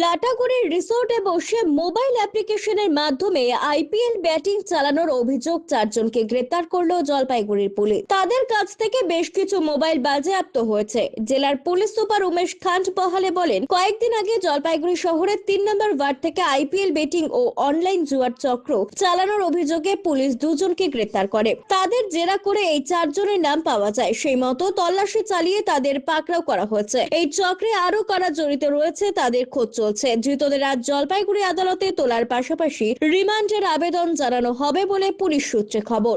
লাটাগুড়ির রিসোর্টে বসে মোবাইল অ্যাপ্লিকেশনের মাধ্যমে আইপিএল ব্যাটিং চালানোর অভিযোগ চারজনকে গ্রেপ্তার করল জলপাইগুড়ির পুলিশ। তাদের কাছ থেকে বেশ কিছু মোবাইল বাজেয়াপ্ত হয়েছে। জেলার police super Umesh Khandbahale বলেন, কয়েকদিন আগে জলপাইগুড়ি শহরের তিন নম্বর ওয়ার্ড থেকে আইপিএল বেটিং ও অনলাইন জুয়ার চক্র চালানোর অভিযোগে পুলিশ দুজনকে গ্রেপ্তার করে। তাদের জেরা করে এই চারজনের নাম পাওয়া যায়। সেই মতো তল্লাশি চালিয়ে তাদের পাকড়াও করা হয়েছে। এই চক্রে আরও কারা জড়িত রয়েছে তাদের খোঁজ চলছে। ধৃতদের আজ জলপাইগুড়ি আদালতে তোলার পাশাপাশি রিমান্ডের আবেদন জানানো হবে বলে পুলিশ সূত্রে খবর।